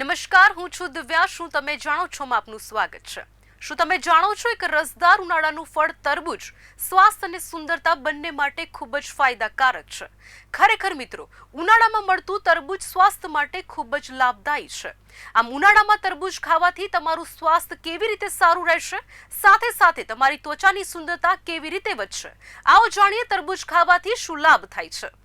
નમસ્કાર, હું છું દિવ્યા. શું તમે જાણો છો આપનું સ્વાગત છે? શું તમે જાણો છો એક રસદાર ઉનાળાનું ફળ તરબૂચ સ્વાસ્થ્ય અને સુંદરતા બંને માટે ખૂબ જ ફાયદાકારક છે? ખરેખર મિત્રો, ઉનાળામાં મળતું તરબૂચ સ્વાસ્થ્ય માટે ખૂબ જ લાભદાયી છે. આમ ઉનાળામાં તરબૂચ ખાવાથી તમારું સ્વાસ્થ્ય કેવી રીતે સારું રહેશે? સાથે સાથે તમારી ત્વચાની સુંદરતા કેવી રીતે વધશે? આવો જાણીએ તરબૂચ ખાવાથી શું લાભ થાય છે.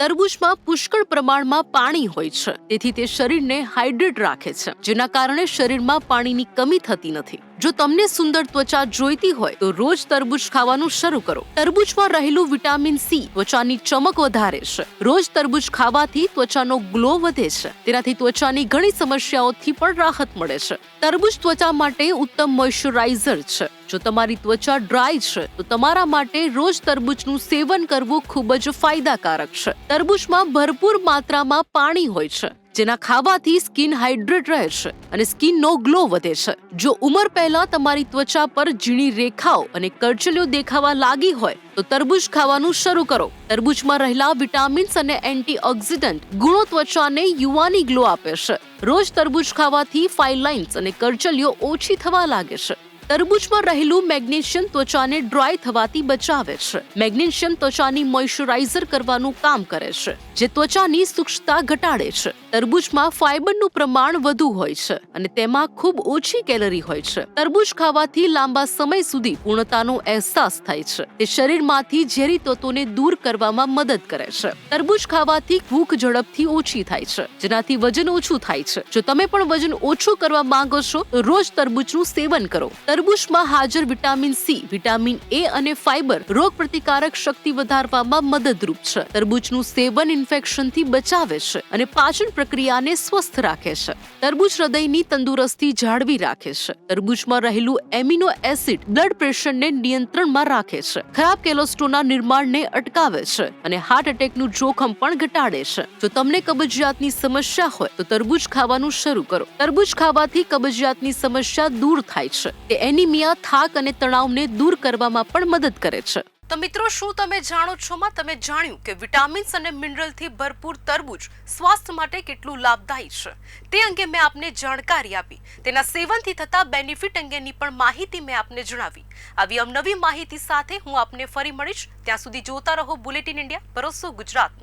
તરબૂચમાં પુષ્કળ પ્રમાણમાં પાણી હોય છે. તેથી તે શરીરને હાઇડ્રેટ રાખે છે, જેના કારણે શરીરમાં પાણીની કમી થતી નથી. જો તમને સુંદર ત્વચા જોઈતી હોય, તો રોજ તરબૂચ ખાવાનું શરૂ કરો. તરબૂચમાં રહેલું વિટામિન સી ત્વચાની ચમક વધારે છે. રોજ તરબૂચ ખાવાથી ત્વચાનો ગ્લો વધે છે. તેનાથી ત્વચાની ઘણી સમસ્યાઓથી પણ રાહત મળે છે. તરબૂચ ત્વચા માટે ઉત્તમ મોઇશ્ચરાઇઝર છે. જો તમારી ત્વચા ડ્રાય છે, તો તમારા માટે રોજ તરબૂચનું સેવન કરવું ખૂબ જ ફાયદાકારક છે. તરબૂચમાં ભરપૂર માત્રામાં પાણી હોય છે. જેના ખાવાથી સ્કિન હાઇડ્રેટ રહે છે અને સ્કિનનો ગ્લો વધે છે. જો ઉંમર પહેલા તમારી ત્વચા પર ઝીણી રેખાઓ અને કરચલીઓ દેખાવા લાગી હોય, તો તરબૂચ ખાવાનું શરૂ કરો. તરબૂચમાં રહેલા વિટામિન્સ અને એન્ટીઓક્સિડન્ટ ગુણો ત્વચાને યુવાની ગ્લો આપે છે. રોજ તરબૂચ ખાવાથી ફાઇલાઇન્સ અને કરચલીઓ ઓછી થવા લાગે છે. તરબૂચમાં રહેલું મેગ્નેશિયમ ત્વચાને ડ્રાય થવાથી બચાવે છે. મેગ્નેશિયમ ત્વચાની મોઇશ્ચરાઇઝર કરવાનું કામ કરે છે, જે ત્વચાની સૂક્ષ્મતા ઘટાડે છે. તરબૂચમાં ફાઇબરનું પ્રમાણ વધુ હોય છે અને તેમાં ખૂબ ઓછી કેલરી હોય છે. તરબૂચ ખાવાથી લાંબા સમય સુધી પૂર્ણતાનો અહેસાસ થાય છે. તે શરીરમાંથી ઝેરી તત્વોને દૂર કરવામાં મદદ કરે છે. તરબૂચ ખાવાથી ભૂખ ઝડપથી ઓછી થાય છે, જેનાથી વજન ઓછું થાય છે. જો તમે પણ વજન ઓછું કરવા માંગો છો, તો રોજ તરબૂચનું સેવન કરો. તરબૂચમાં હાજર વિટામિન સી, વિટામિન એ અને ફાઇબર રોગ પ્રતિકારક શક્તિ વધારવામાં મદદરૂપ છે. તરબૂચનું સેવન ઇન્ફેક્શનથી બચાવે છે અને પાચન પ્રક્રિયાને સ્વસ્થ રાખે છે. તરબૂચ હૃદયની તંદુરસ્તી જાળવી રાખે છે. તરબૂચમાં રહેલું એમિનો એસિડ બ્લડ પ્રેશરને નિયંત્રણમાં રાખે છે. ખરાબ કેલોસ્ટ્રોના નિર્માણને અટકાવે છે અને હાર્ટ એટેકનું જોખમ પણ ઘટાડે છે. જો તમને કબજિયાતની સમસ્યા હોય, તો તરબૂચ ખાવાનું શરૂ કરો. તરબૂચ ખાવાથી કબજિયાતની સમસ્યા દૂર થાય છે. તે એનિમિયા, થાક અને તણાવને દૂર કરવામાં પણ મદદ કરે છે. તો મિત્રો, શું તમે જાણો છો માં? તમે જાણ્યું કે વિટામિન્સ અને મિનરલથી ભરપૂર તરબૂચ સ્વાસ્થ્ય માટે કેટલું લાભદાયી છે. તે અંગે મેં આપને જાણકારી આપી. તેના સેવનથી થતા બેનિફિટ અંગેની પણ માહિતી મેં આપને જણાવી. આવી અવનવી માહિતી સાથે હું આપને ફરી મળીશ. ત્યાં સુધી જોતા રહો બુલેટિન ઇન્ડિયા. ભરોસો ગુજરાત